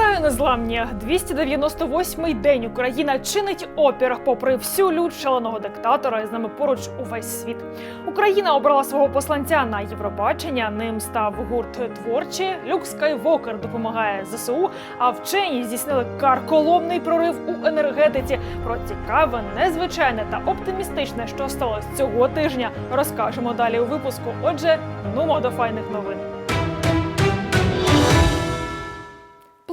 Вітаю незламні! 298-й день Україна чинить опір попри всю лють шаленого диктатора, і з нами поруч увесь світ. Україна обрала свого посланця на Євробачення. Ним став гурт творчі. Люк Скайвокер допомагає ЗСУ. А вчені здійснили карколомний прорив у енергетиці. Про цікаве, незвичайне та оптимістичне, що сталося цього тижня, розкажемо далі у випуску. Отже, нумо до файних новин.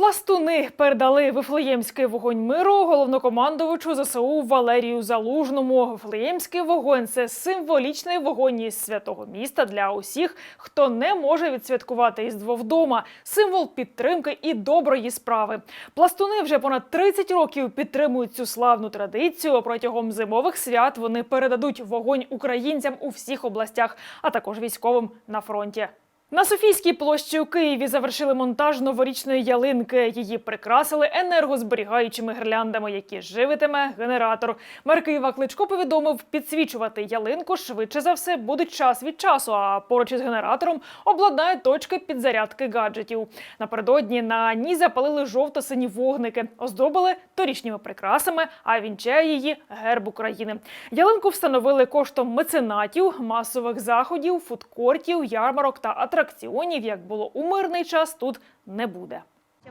Пластуни передали Вифлеємський вогонь миру головнокомандувачу ЗСУ Валерію Залужному. Вифлеємський вогонь це символічний вогонь із святого міста для усіх, хто не може відсвяткувати Різдво вдома. Символ підтримки і доброї справи. Пластуни вже понад 30 років підтримують цю славну традицію. Протягом зимових свят вони передадуть вогонь українцям у всіх областях, а також військовим на фронті. На Софійській площі у Києві завершили монтаж новорічної ялинки. Її прикрасили енергозберігаючими гірляндами, які живитиме генератор. Мер Києва Кличко повідомив, підсвічувати ялинку швидше за все будуть час від часу. А поруч із генератором обладнають точки підзарядки гаджетів. Напередодні на ній запалили жовто-сині вогники, оздобили торічніми прикрасами, а вінчає її герб України. Ялинку встановили коштом меценатів, масових заходів, фудкортів, ярмарок та атракціонів. Як було у мирний час, тут не буде.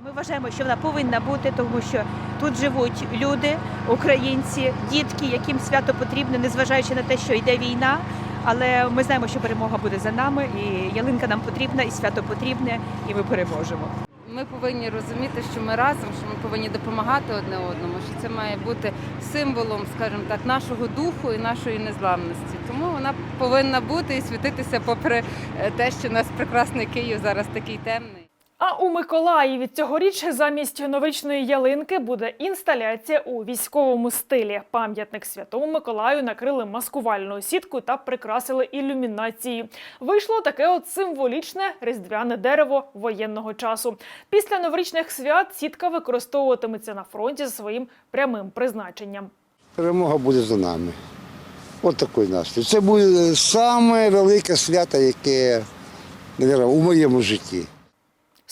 Ми вважаємо, що вона повинна бути, тому що тут живуть люди, українці, дітки, яким свято потрібне, незважаючи на те, що йде війна. Але ми знаємо, що перемога буде за нами, і ялинка нам потрібна, і свято потрібне, і ми переможемо. Ми повинні розуміти, що ми разом, що ми повинні допомагати одне одному, що це має бути символом, скажімо так, нашого духу і нашої незламності. Тому вона повинна бути і світитися, попри е, те, що у нас прекрасний Київ зараз такий темний. А у Миколаєві цьогоріч замість новорічної ялинки буде інсталяція у військовому стилі. Пам'ятник Святому Миколаю накрили маскувальною сіткою та прикрасили ілюмінації. Вийшло таке от символічне різдвяне дерево воєнного часу. Після новорічних свят сітка використовуватиметься на фронті за своїм прямим призначенням. Перемога буде за нами. От такий настрій. Це буде саме велике свято, яке, мабуть, у моєму житті.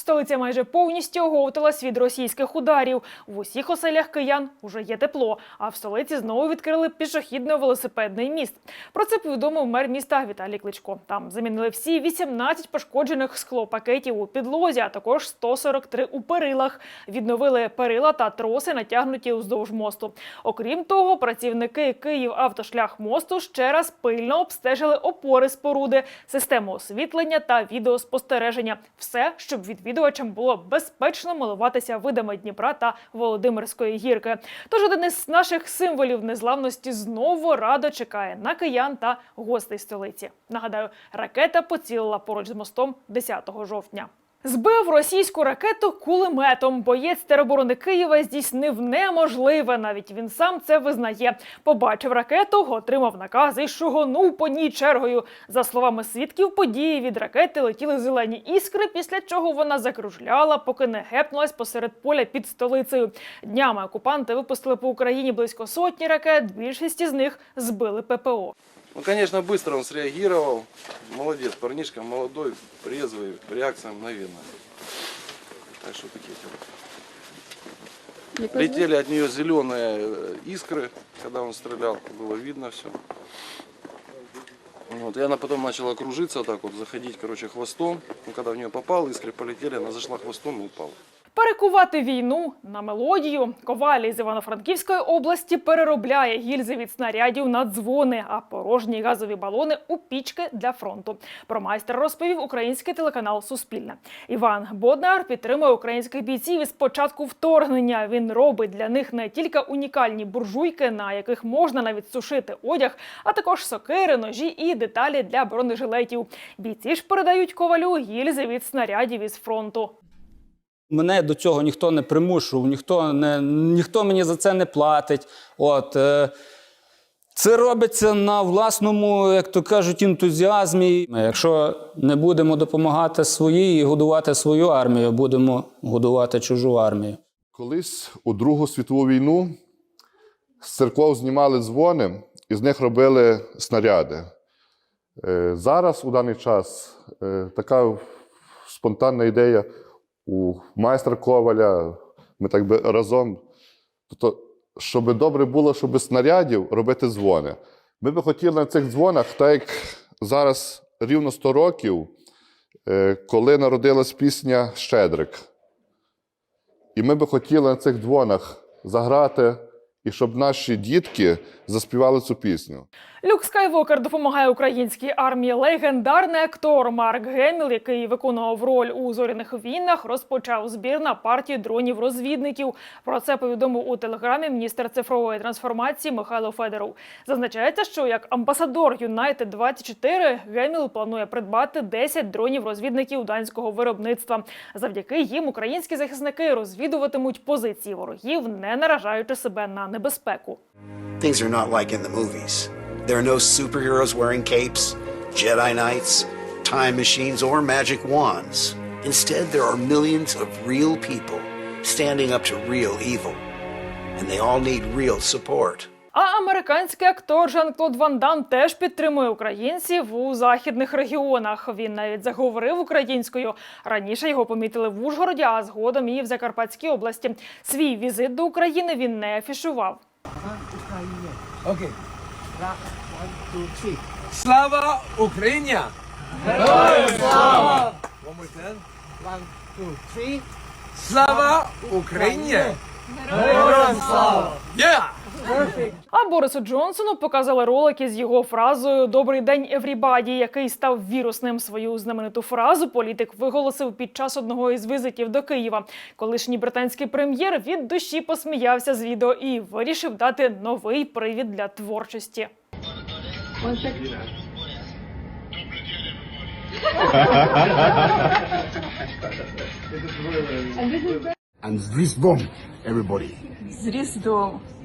Столиця майже повністю оговталась від російських ударів. В усіх оселях киян уже є тепло. А в столиці знову відкрили пішохідно-велосипедний міст. Про це повідомив мер міста Віталій Кличко. Там замінили всі 18 пошкоджених склопакетів у підлозі, а також 143 у перилах. Відновили перила та троси, натягнуті уздовж мосту. Окрім того, працівники Київ автошлях мосту ще раз пильно обстежили опори споруди, систему освітлення та відеоспостереження. Все, щоб відвідувачам було безпечно милуватися видами Дніпра та Володимирської гірки. Тож один із наших символів незламності знову радо чекає на киян та гостей столиці. Нагадаю, ракета поцілила поруч з мостом 10 жовтня. Збив російську ракету кулеметом. Боєць тероборони Києва здійснив неможливе. Навіть він сам це визнає. Побачив ракету, отримав наказ і шугонув по ній чергою. За словами свідків, події від ракети летіли зелені іскри, після чого вона закружляла, поки не гепнулась посеред поля під столицею. Днями окупанти випустили по Україні близько сотні ракет. Більшість із них збили ППО. Ну, конечно, быстро он среагировал. Молодец, парнишка молодой, резвый, реакция мгновенная. Так что такие дела. Летели от нее зеленые э, искры, когда он стрелял, было видно все. Вот, и она потом начала кружиться так вот, заходить, короче, хвостом. Ну, когда в нее попал, искры полетели, она зашла хвостом и упала. Перекувати війну на мелодію. Ковалі з Івано-Франківської області переробляє гільзи від снарядів на дзвони, а порожні газові балони у пічки для фронту. Про майстер розповів український телеканал Суспільне. Іван Боднар підтримує українських бійців із початку вторгнення. Він робить для них не тільки унікальні буржуйки, на яких можна навіть сушити одяг, а також сокири, ножі і деталі для бронежилетів. Бійці ж передають ковалю гільзи від снарядів із фронту. Мене до цього ніхто не примушував, ніхто, не, ніхто мені за це не платить. От, е, це робиться на власному, як то кажуть, ентузіазмі. Якщо не будемо допомагати своїй і годувати свою армію, будемо годувати чужу армію. Колись у Другу світову війну з церков знімали дзвони і з них робили снаряди. Е, Зараз, у даний час, е, така спонтанна ідея у майстра Коваля. Ми так би разом. Тобто, щоб добре було, щоб снарядів робити дзвони. Ми би хотіли на цих дзвонах, так як зараз рівно 100 років, е, коли народилась пісня Щедрик. І ми би хотіли на цих дзвонах заграти, і щоб наші дітки заспівали цю пісню. Люк Скайвокер допомагає українській армії. Легендарний актор Марк Геміл, який виконував роль у зоряних війнах, розпочав збір на партію дронів-розвідників. Про це повідомив у телеграмі міністр цифрової трансформації Михайло Федоров. Зазначається, що як амбасадор Юнайтед 24 Геміл планує придбати 10 дронів-розвідників данського виробництва. Завдяки їм українські захисники розвідуватимуть позиції ворогів, не наражаючи себе на небезпеку. Not like in the movies. There are no superheroes wearing capes, Jedi Knights, time machines, or magic wands. Instead, there are millions of real people standing up to real evil. And they all need real support. А американський актор Жан-Клод Ван Дам теж підтримує українців у західних регіонах. Він навіть заговорив українською. Раніше його помітили в Ужгороді, а згодом і в Закарпатській області. Свій візит до України він не афішував. Ukraine. Okay. One, two, three. Slava Ukraina! Slava! One more time. One, two, three. Slava Ukraine! Slava! Yeah! А Борису Джонсону показали ролики з його фразою Добрий день, еврібаді, який став вірусним. Свою знамениту фразу політик виголосив під час одного із візитів до Києва. Колишній британський прем'єр від душі посміявся з відео і вирішив дати новий привід для творчості. And з Різдвом, everybody. З Різдвом.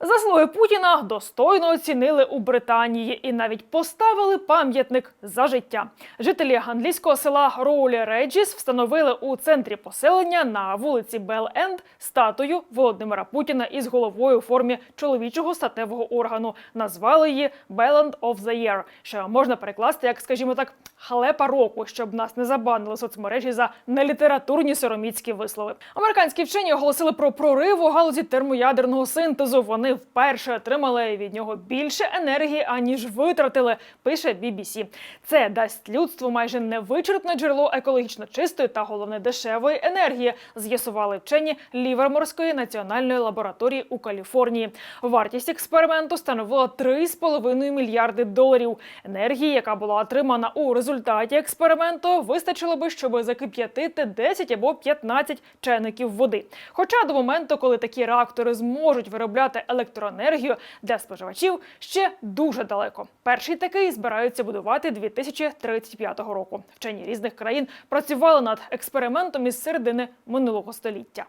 Заслуги Путіна достойно оцінили у Британії і навіть поставили пам'ятник за життя. Жителі англійського села Роулі Реджіс встановили у центрі поселення на вулиці Белл-Енд статую Володимира Путіна із головою у формі чоловічого статевого органу. Назвали її Belland of the Year, що можна перекласти як, скажімо так, халепа року, щоб нас не забанили соцмережі за нелітературні сороміцькі вислови. Американські вчені оголосили про прорив у галузі термоядерного синтезу. Вони вперше отримали від нього більше енергії, аніж витратили. Пише BBC. Це дасть людству майже невичерпне джерело екологічно чистої та головне дешевої енергії. З'ясували вчені Ліверморської національної лабораторії у Каліфорнії. Вартість експерименту становила 3,5 мільярди доларів. Енергії, яка була отримана у результаті експерименту, вистачило би, щоб закип'ятити 10 або 15 чайників води. Хоча до моменту, коли такі реактори зможуть виробляти електроенергію для споживачів, ще дуже далеко. Перший такий збираються будувати 2035 року. Вчені різних країн працювали над експериментом із середини минулого століття.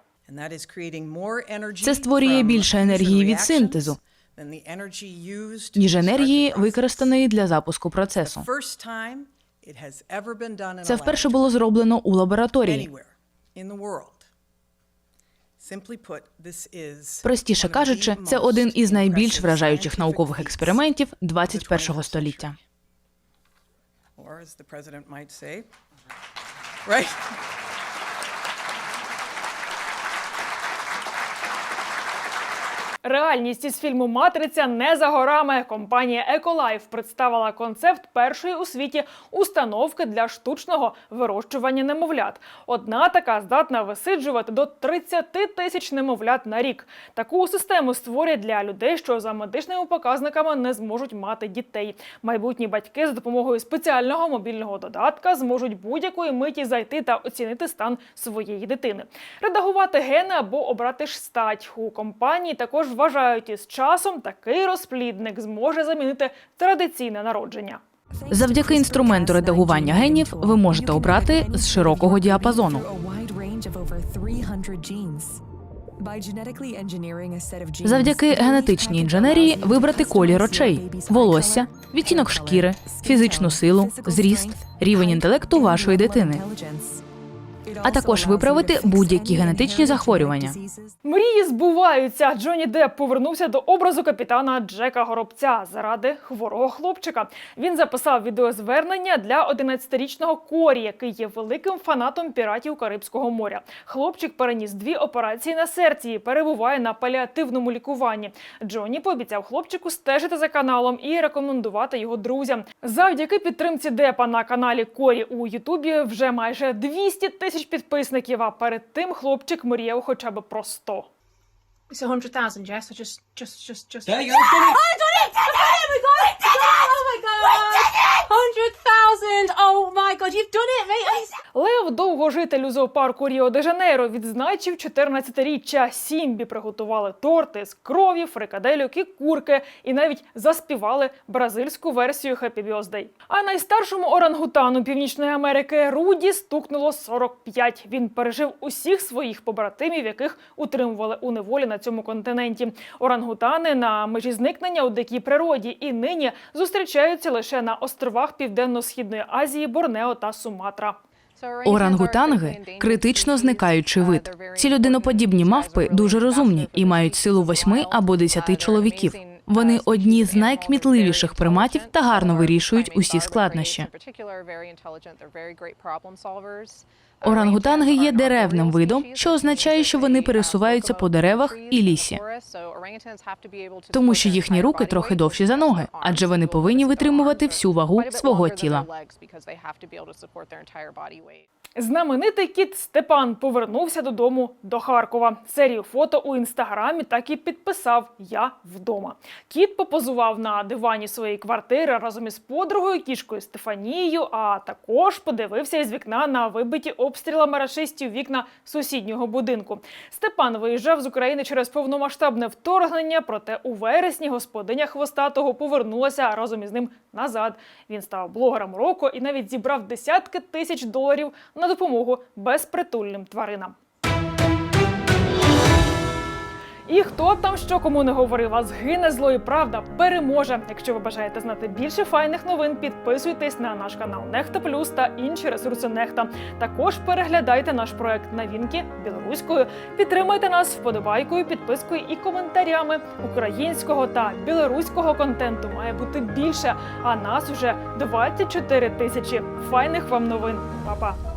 Це створює більше енергії від синтезу, ніж енергії, використаної для запуску процесу. Це вперше було зроблено у лабораторії. Простіше кажучи, це один із найбільш вражаючих наукових експериментів 21-го століття. Реальність із фільму Матриця не за горами. Компанія Еколайф представила концепт першої у світі установки для штучного вирощування немовлят. Одна така здатна висиджувати до 30 тисяч немовлят на рік. Таку систему створять для людей, що за медичними показниками не зможуть мати дітей. Майбутні батьки за допомогою спеціального мобільного додатка зможуть будь-якої миті зайти та оцінити стан своєї дитини, редагувати гени або обрати ж стать. У компанії також вважають, із часом такий розплідник зможе замінити традиційне народження. Завдяки інструменту редагування генів ви можете обрати з широкого діапазону. Завдяки генетичній інженерії вибрати колір очей, волосся, відтінок шкіри, фізичну силу, зріст, рівень інтелекту вашої дитини. А також виправити будь-які генетичні захворювання. Мрії збуваються. Джонні Депп повернувся до образу капітана Джека Горобця заради хворого хлопчика. Він записав відеозвернення для 11-річного Корі, який є великим фанатом піратів Карибського моря. Хлопчик переніс дві операції на серці і перебуває на паліативному лікуванні. Джонні пообіцяв хлопчику стежити за каналом і рекомендувати його друзям. Завдяки підтримці Депа на каналі Корі у Ютубі вже майже 200 тисяч підписників. А перед тим хлопчик мріяв хоча б про 100. It's a hundred thousand, Jess. I just, just, just, just. Yeah, you Oh Лев довгожитель у зоопарку Ріо де Жанейро відзначив 14-річчя. Сімбі приготували торти з крові, фрикадельок і курки, і навіть заспівали бразильську версію «Happy Birthday». А найстаршому орангутану Північної Америки Руді стукнуло 45. Він пережив усіх своїх побратимів, яких утримували у неволі на цьому континенті. Орангутани на межі зникнення у дикій природі і нині зустрічаються лише на островах Південно-східної Азії, Борнео та Суматра. Орангутанги критично зникаючий вид. Ці людиноподібні мавпи дуже розумні і мають силу восьми або десяти чоловіків. Вони одні з найкмітливіших приматів та гарно вирішують усі складнощі. Орангутанги є деревним видом, що означає, що вони пересуваються по деревах і лісі. Тому що їхні руки трохи довші за ноги, адже вони повинні витримувати всю вагу свого тіла. Знаменитий кіт Степан повернувся додому до Харкова. Серію фото у інстаграмі так і підписав Я вдома. Кіт попозував на дивані своєї квартири разом із подругою кішкою Стефанією, а також подивився із вікна на вибиті обстрілами рашистів вікна сусіднього будинку. Степан виїжджав з України через повномасштабне вторгнення, проте у вересні господиня хвостатого повернулася разом із ним назад. Він став блогером року і навіть зібрав десятки тисяч доларів на допомогу безпритульним тваринам. І хто там що кому не говорив, а згине зло і правда переможе. Якщо ви бажаєте знати більше файних новин, підписуйтесь на наш канал Нехта Плюс та інші ресурси Нехта. Також переглядайте наш проект новинки білоруською. Підтримайте нас вподобайкою, підпискою і коментарями. Українського та білоруського контенту має бути більше. А нас вже 24 тисячі. Файних вам новин, Па-па!